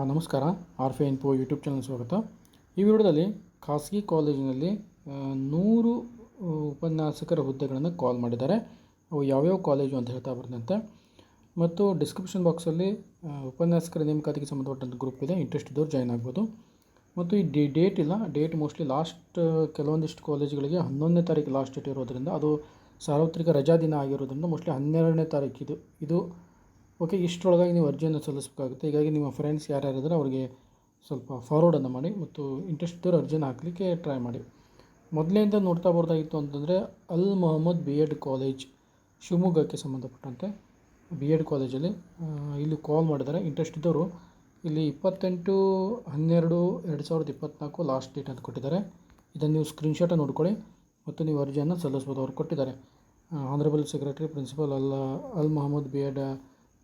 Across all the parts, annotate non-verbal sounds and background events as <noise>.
ನಮಸ್ಕಾರ. ಆರ್ ಫೆ info YouTube channel ಸ್ವಾಗತ. ಈ ವಿಡಿಯೋದಲ್ಲಿ ಖಾಸಗಿ ಕಾಲೇಜಿನಲ್ಲಿ ನೂರು ಉಪನ್ಯಾಸಕರ ಹುದ್ದೆಗಳನ್ನು ಕಾಲ್ ಮಾಡಿದ್ದಾರೆ. ಅವು ಯಾವ್ಯಾವ ಕಾಲೇಜು ಅಂತ ಹೇಳ್ತಾ ಬರ್ತಂತೆ ಮತ್ತು ಡಿಸ್ಕ್ರಿಪ್ಷನ್ ಬಾಕ್ಸಲ್ಲಿ ಉಪನ್ಯಾಸಕರ ನೇಮಕಾತಿಗೆ ಸಂಬಂಧಪಟ್ಟಂಥ ಗ್ರೂಪ್ ಇದೆ. ಇಂಟ್ರೆಸ್ಟ್ ಇದ್ದವ್ರು ಜಾಯ್ನ್ ಆಗ್ಬೋದು. ಮತ್ತು ಈ ಡಿ, ಡೇಟ್ ಇಲ್ಲ. ಡೇಟ್ ಮೋಸ್ಟ್ಲಿ ಲಾಸ್ಟ್, ಕೆಲವೊಂದಿಷ್ಟು ಕಾಲೇಜುಗಳಿಗೆ ಹನ್ನೊಂದನೇ ತಾರೀಕು ಲಾಸ್ಟ್ ಡೇಟ್ ಇರೋದ್ರಿಂದ, ಅದು ಸಾರ್ವತ್ರಿಕ ರಜಾ ದಿನ ಆಗಿರೋದ್ರಿಂದ ಮೋಸ್ಟ್ಲಿ ಹನ್ನೆರಡನೇ ತಾರೀಕು ಇದು. ಇದು ಓಕೆ, ಇಷ್ಟರೊಳಗಾಗಿ ನೀವು ಅರ್ಜಿಯನ್ನು ಸಲ್ಲಿಸಬೇಕಾಗುತ್ತೆ. ಹೀಗಾಗಿ ನಿಮ್ಮ ಫ್ರೆಂಡ್ಸ್ ಯಾರ್ಯಾರಿದ್ರೆ ಅವರಿಗೆ ಸ್ವಲ್ಪ ಫಾರ್ವರ್ಡನ್ನು ಮಾಡಿ ಮತ್ತು ಇಂಟ್ರೆಸ್ಟ್ ಇದ್ದವರು ಅರ್ಜಿಯನ್ನು ಹಾಕಲಿಕ್ಕೆ ಟ್ರೈ ಮಾಡಿ. ಮೊದಲಿಂದ ನೋಡ್ತಾ ಬರೋದಾಗಿತ್ತು ಅಂತಂದರೆ, ಅಲ್ ಮೊಹಮ್ಮದ್ ಬಿ ಎಡ್ ಕಾಲೇಜ್ ಶಿವಮೊಗ್ಗಕ್ಕೆ ಸಂಬಂಧಪಟ್ಟಂತೆ ಬಿ ಎಡ್ ಕಾಲೇಜಲ್ಲಿ ಇಲ್ಲಿ ಕಾಲ್ ಮಾಡಿದ್ದಾರೆ. ಇಂಟ್ರೆಸ್ಟ್ ಇದ್ದವರು ಇಲ್ಲಿ ಇಪ್ಪತ್ತೆಂಟು, ಹನ್ನೆರಡು, ಎರಡು ಸಾವಿರದ ಇಪ್ಪತ್ತ್ನಾಲ್ಕು ಲಾಸ್ಟ್ ಡೇಟ್ ಅಂತ ಕೊಟ್ಟಿದ್ದಾರೆ. ಇದನ್ನು ನೀವು ಸ್ಕ್ರೀನ್ಶಾಟ ನೋಡ್ಕೊಳ್ಳಿ ಮತ್ತು ನೀವು ಅರ್ಜಿಯನ್ನು ಸಲ್ಲಿಸ್ಬೋದು ಅವ್ರು ಕೊಟ್ಟಿದ್ದಾರೆ. Honourable secretary principal Al Al Mohammed B Ed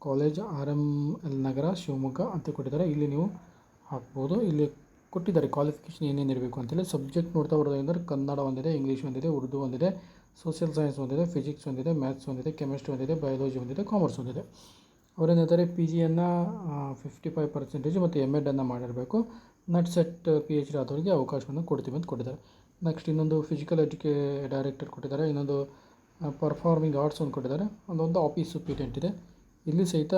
college R M L Nagar Shivamogga ಅಂತ ಕೊಟ್ಟಿದ್ದಾರೆ. ಇಲ್ಲಿ ನೀವು ಹಾಕ್ಬೋದು. ಇಲ್ಲಿ ಕೊಟ್ಟಿದ್ದಾರೆ ಕ್ವಾಲಿಫಿಕೇಷನ್ ಏನೇನು ಇರಬೇಕು ಅಂತೇಳಿ. ಸಬ್ಜೆಕ್ಟ್ ನೋಡ್ತಾ ಬರೋದಂದ್ರೆ ಕನ್ನಡ ಒಂದಿದೆ ಇಂಗ್ಲೀಷ್ ಒಂದಿದೆ ಉರ್ದು ಒಂದಿದೆ ಸೋಷಿಯಲ್ ಸೈನ್ಸ್ ಒಂದಿದೆ ಫಿಸಿಕ್ಸ್ ಒಂದಿದೆ ಮ್ಯಾಥ್ಸ್ ಒಂದಿದೆ ಕೆಮಿಸ್ಟ್ರಿ ಒಂದಿದೆ ಬಯಾಲಜಿ ಒಂದಿದೆ ಕಾಮರ್ಸ್ ಒಂದಿದೆ. ಅವರೇನಿದ್ದಾರೆ ಪಿ ಜಿಯನ್ನು ಫಿಫ್ಟಿ ಫೈವ್ ಪರ್ಸೆಂಟೇಜ್ ಮತ್ತು ಎಂ ಎಡನ್ನು ಮಾಡಿರಬೇಕು. NET SET P H D ಆದವರಿಗೆ ಅವಕಾಶವನ್ನು ಕೊಡ್ತೀವಿ ಅಂತ ಕೊಟ್ಟಿದ್ದಾರೆ. ನೆಕ್ಸ್ಟ್ ಇನ್ನೊಂದು ಫಿಸಿಕಲ್ ಎಜುಕೇ ಡೈರೆಕ್ಟರ್ ಕೊಟ್ಟಿದ್ದಾರೆ. ಇನ್ನೊಂದು ಪರ್ಫಾರ್ಮಿಂಗ್ ಆರ್ಟ್ಸ್ ಒಂದು ಕೊಟ್ಟಿದ್ದಾರೆ. ಒಂದೊಂದು ಆಫೀಸ್ ಸುಪೀರಿಯೆಂಟ್ ಇದೆ. ಇಲ್ಲಿ ಸಹಿತ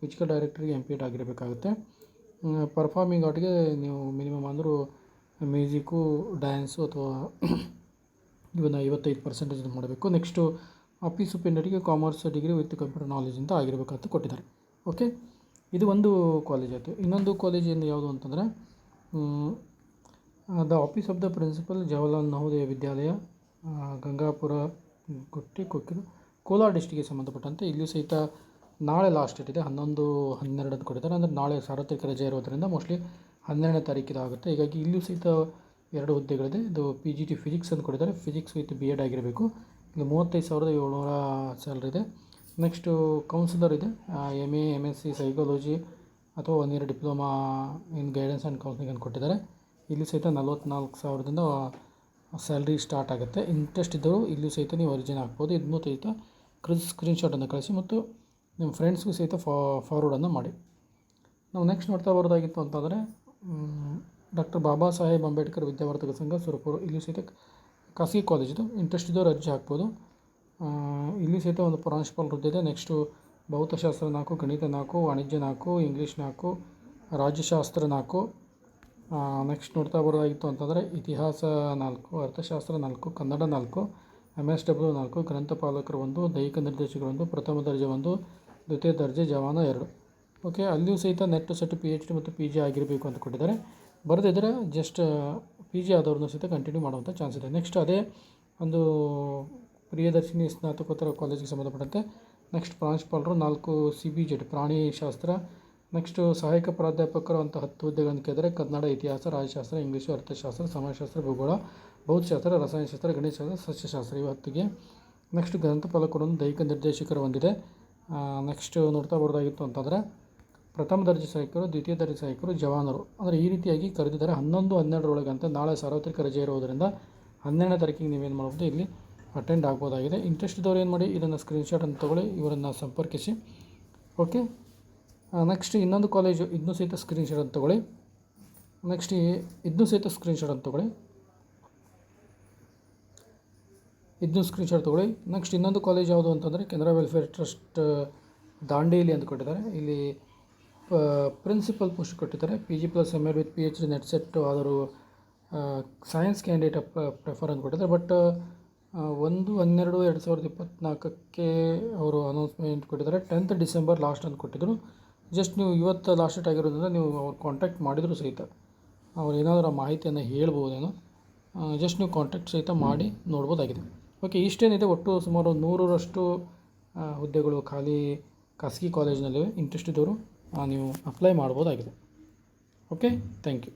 ಫಿಸಿಕಲ್ ಡೈರೆಕ್ಟ್ರಿಗೆ ಎಂ ಪಿ ಎಡ್ ಆಗಿರಬೇಕಾಗುತ್ತೆ. ಪರ್ಫಾರ್ಮಿಂಗ್ ಆರ್ಟ್ಗೆ ನೀವು ಮಿನಿಮಮ್ ಅಂದರೂ ಮ್ಯೂಸಿಕ್ಕು ಡ್ಯಾನ್ಸು ಅಥವಾ <coughs> ಇವನ್ನ ಐವತ್ತೈದು ಪರ್ಸೆಂಟೇಜ್ ಮಾಡಬೇಕು. Next office ಸುಪೀರಿಯರಿಗೆ commerce degree with computer knowledge ಅಂತ ಆಗಿರಬೇಕಂತ ಕೊಟ್ಟಿದ್ದಾರೆ. ಓಕೆ ಇದು ಒಂದು ಕಾಲೇಜ್ ಆಯಿತು. ಇನ್ನೊಂದು ಕಾಲೇಜ್ ಏನು ಯಾವುದು ಅಂತಂದರೆ the office of the principal Jawaharlal Navodaya Vidyalaya Gangapura Gutti Kokkilu Kolar ಡಿಸ್ಟಿಕ್ಗೆ ಸಂಬಂಧಪಟ್ಟಂತೆ. ಇಲ್ಲಿಯೂ ಸಹಿತ ನಾಳೆ ಲಾಸ್ಟ್ ಡೇಟ್ ಇದೆ. ಹನ್ನೊಂದು ಹನ್ನೆರಡು ಅಂತ ಕೊಟ್ಟಿದ್ದಾರೆ. ಅಂದರೆ ನಾಳೆ ಸಾರ್ವತ್ರಿಕ ರಜೆ ಇರೋದರಿಂದ ಮೋಸ್ಟ್ಲಿ ಹನ್ನೆರಡನೇ ತಾರೀಕಿದು ಆಗುತ್ತೆ. ಹೀಗಾಗಿ ಇಲ್ಲಿಯೂ ಸಹಿತ ಎರಡು ಹುದ್ದೆಗಳಿದೆ. ಇದು ಪಿ ಜಿ ಟಿ ಫಿಸಿಕ್ಸ್ ಅಂತ ಕೊಟ್ಟಿದ್ದಾರೆ. ಫಿಸಿಕ್ಸ್ ವಿತ್ ಬಿ ಎಡ್ ಆಗಿರಬೇಕು. ಇಲ್ಲಿ ಮೂವತ್ತೈದು ಸಾವಿರದ ಏಳ್ನೂರ ಸ್ಯಾಲ್ರಿ ಇದೆ. ನೆಕ್ಸ್ಟು ಕೌನ್ಸಿಲರ್ ಇದೆ. M A M S C psychology ಅಥವಾ one year diploma in guidance and counselling ಅಂತ ಕೊಟ್ಟಿದ್ದಾರೆ. ಇಲ್ಲಿ ಸಹಿತ ನಲ್ವತ್ನಾಲ್ಕು ಸಾವಿರದಿಂದ ಸ್ಯಾಲ್ರಿ ಸ್ಟಾರ್ಟ್ ಆಗುತ್ತೆ. ಇಂಟ್ರೆಸ್ಟ್ ಇದ್ದರೂ ಇಲ್ಲೂ ಸಹಿತ ನೀವು ಅರ್ಜಿನ ಹಾಕ್ಬೋದು ಇದನ್ನು ಸಹಿತ ಕ್ರಿಸ್ ಸ್ಕ್ರೀನ್ಶಾಟನ್ನು ಕಳಿಸಿ. ಮತ್ತು ನಿಮ್ಮ ಫ್ರೆಂಡ್ಸ್ಗೂ ಸಹಿತ ಫಾರ್ವರ್ಡನ್ನು ಮಾಡಿ. ನಾವು ನೆಕ್ಸ್ಟ್ ನೋಡ್ತಾ ಬರೋದಾಗಿತ್ತು ಅಂತಂದರೆ ಡಾಕ್ಟರ್ ಬಾಬಾ ಸಾಹೇಬ್ ಅಂಬೇಡ್ಕರ್ ವಿದ್ಯಾವರ್ಧಕ ಸಂಘ ಸುರಪುರ, ಇಲ್ಲಿ ಸಹಿತ ಖಾಸಗಿ ಕಾಲೇಜಿದು ಇಂಟ್ರೆಸ್ಟ್ ಇದ್ದವ್ರು ಅರ್ಜಿ ಹಾಕ್ಬೋದು. ಇಲ್ಲಿ ಸಹಿತ ಒಂದು ಪ್ರಾಂಶುಪಾಲ ಇದೆ. ನೆಕ್ಸ್ಟು ಭೌತಶಾಸ್ತ್ರ ನಾಲ್ಕು, ಗಣಿತ ನಾಲ್ಕು, ವಾಣಿಜ್ಯ ನಾಲ್ಕು ಇಂಗ್ಲೀಷ್ ನಾಲ್ಕು, ರಾಜ್ಯಶಾಸ್ತ್ರ ನಾಲ್ಕು. ನೆಕ್ಸ್ಟ್ ನೋಡ್ತಾ ಬರೋದಾಗಿತ್ತು ಅಂತಂದರೆ, ಇತಿಹಾಸ ನಾಲ್ಕು, ಅರ್ಥಶಾಸ್ತ್ರ ನಾಲ್ಕು, ಕನ್ನಡ ನಾಲ್ಕು ಎಂ ಎಸ್ ಡಬ್ಲ್ಯೂ ನಾಲ್ಕು, ಗ್ರಂಥಪಾಲಕರು ಒಂದು, ದೈಹಿಕ ನಿರ್ದೇಶಕರು ಒಂದು, ಪ್ರಥಮ ದರ್ಜೆ ಒಂದು ದ್ವಿತೀಯ ದರ್ಜೆ ಜವಾನ ಎರಡು. ಓಕೆ ಅಲ್ಲಿಯೂ ಸಹಿತ NET SET P H D ಮತ್ತು ಪಿ ಜಿ ಆಗಿರಬೇಕು ಅಂತ ಕೊಟ್ಟಿದ್ದಾರೆ. ಬರೆದಿದ್ದರೆ ಜಸ್ಟ್ ಪಿ ಜಿ ಆದವ್ರನ್ನ ಸಹಿತ ಕಂಟಿನ್ಯೂ ಮಾಡುವಂಥ ಚಾನ್ಸ್ ಇದೆ. ನೆಕ್ಸ್ಟ್ ಅದೇ ಒಂದು ಪ್ರಿಯದರ್ಶಿನಿ ಸ್ನಾತಕೋತ್ತರ ಕಾಲೇಜಿಗೆ ಸಂಬಂಧಪಟ್ಟಂತೆ ನೆಕ್ಸ್ಟ್ ಪ್ರಾಂಶುಪಾಲರು ನಾಲ್ಕು ಸಿ ಬಿ ಜೆಡ್ ಪ್ರಾಣಿಶಾಸ್ತ್ರ ನೆಕ್ಸ್ಟು ಸಹಾಯಕ ಪ್ರಾಧ್ಯಾಪಕರು ಅಂತ ಹತ್ತು ಹುದ್ದೆಗಳನ್ನು ಕೇಳಿದರೆ ಕನ್ನಡ ಇತಿಹಾಸ, ರಾಜಶಾಸ್ತ್ರ, ಇಂಗ್ಲೀಷು, ಅರ್ಥಶಾಸ್ತ್ರ, ಸಮಾಜಶಾಸ್ತ್ರ, ಭೂಗೋಳ, ಭೌತಶಾಸ್ತ್ರ, ರಸಾಯನಶಾಸ್ತ್ರ, ಗಣಿತಶಾಸ್ತ್ರ, ಸಸ್ಯಶಾಸ್ತ್ರ ಇವತ್ತಿಗೆ ನೆಕ್ಸ್ಟ್ ಗ್ರಂಥಪಾಲಕರು ಒಂದು ದೈಹಿಕ ನಿರ್ದೇಶಕರು ಒಂದಿದೆ ನೆಕ್ಸ್ಟ್ ನೋಡ್ತಾ ಬರೋದಾಗಿತ್ತು ಅಂತಂದರೆ, ಪ್ರಥಮ ದರ್ಜೆ ಸಹಾಯಕರು ದ್ವಿತೀಯ ದರ್ಜೆ ಸಹಾಯಕರು ಜವಾನರು. ಅಂದರೆ ಈ ರೀತಿಯಾಗಿ ಕರೆದಿದ್ದಾರೆ. ಹನ್ನೊಂದು ಹನ್ನೆರಡರೊಳಗೆ ಅಂತ ನಾಳೆ ಸಾರ್ವತ್ರಿಕ ರಜೆ ಇರೋದರಿಂದ ಹನ್ನೆರಡನೇ ತಾರೀಕಿಗೆ ನೀವೇನು ಮಾಡ್ಬೋದು, ಇಲ್ಲಿ ಅಟೆಂಡ್ ಆಗ್ಬೋದಾಗಿದೆ. ಇಂಟ್ರೆಸ್ಟ್ ಇದ್ದವ್ರು ಏನು ಮಾಡಿ, ಇದನ್ನು ಸ್ಕ್ರೀನ್ಶಾಟನ್ನು ತೊಗೊಳ್ಳಿ, ಇವರನ್ನು ಸಂಪರ್ಕಿಸಿ. ಓಕೆ ನೆಕ್ಸ್ಟ್ ಇನ್ನೊಂದು ಕಾಲೇಜು ಇದನ್ನೂ ಸಹಿತ ಸ್ಕ್ರೀನ್ಶಾಟ್ ಅಂತ ತೊಗೊಳ್ಳಿ. ನೆಕ್ಸ್ಟ್ ಇದನ್ನೂ ಸಹಿತ ಸ್ಕ್ರೀನ್ಶಾಟ್ ಅಂತ ತೊಗೊಳ್ಳಿ. ಇದನ್ನು ಸ್ಕ್ರೀನ್ಶಾಟ್ ತೊಗೊಳ್ಳಿ. ನೆಕ್ಸ್ಟ್ ಇನ್ನೊಂದು ಕಾಲೇಜ್ ಯಾವುದು ಅಂತಂದರೆ ಕೆನರಾ ವೆಲ್ಫೇರ್ ಟ್ರಸ್ಟ್ ದಾಂಡೇಲಿ ಅಂತ ಕೊಟ್ಟಿದ್ದಾರೆ. ಇಲ್ಲಿ ಪ್ರಿನ್ಸಿಪಲ್ ಪೋಸ್ಟ್ ಕೊಟ್ಟಿದ್ದಾರೆ. P G plus M Ed with P H D NET SET ಆದರೂ ಸೈನ್ಸ್ ಕ್ಯಾಂಡಿಡೇಟ್ ಪ್ರೆಫರ್ ಅಂತ ಕೊಟ್ಟಿದ್ದಾರೆ. ಬಟ್ ಒಂದು, ಹನ್ನೆರಡು, ಎರಡು ಸಾವಿರದ ಇಪ್ಪತ್ತ್ನಾಲ್ಕಕ್ಕೆ ಅವರು ಅನೌನ್ಸ್ಮೆಂಟ್ ಕೊಟ್ಟಿದ್ದಾರೆ. ಟೆಂತ್ ಡಿಸೆಂಬರ್ ಲಾಸ್ಟ್ ಅಂತ ಕೊಟ್ಟಿದ್ದರು ಜಸ್ಟ್ ನೀವು ಇವತ್ತು ಲಾಸ್ಟ್ ಡೇಟ್ ಆಗಿರೋದ್ರಿಂದ ನೀವು ಅವ್ರು ಕಾಂಟ್ಯಾಕ್ಟ್ ಮಾಡಿದರೂ ಸಹಿತ. ಅವ್ರು ಏನಾದರೂ ಮಾಹಿತಿಯನ್ನು ಹೇಳ್ಬೋದೇನೋ ಜಸ್ಟ್ ನೀವು ಕಾಂಟ್ಯಾಕ್ಟ್ ಸಹಿತ ಮಾಡಿ ನೋಡ್ಬೋದಾಗಿದೆ. ಓಕೆ ಇಷ್ಟೇನಿದೆ ಒಟ್ಟು ಸುಮಾರು ನೂರರಷ್ಟು ಹುದ್ದೆಗಳು ಖಾಲಿ ಖಾಸಗಿ ಕಾಲೇಜ್ನಲ್ಲಿ ಇಂಟ್ರೆಸ್ಟ್ ಇದ್ದವರು ನೀವು ಅಪ್ಲೈ ಮಾಡ್ಬೋದಾಗಿದೆ. Okay thank you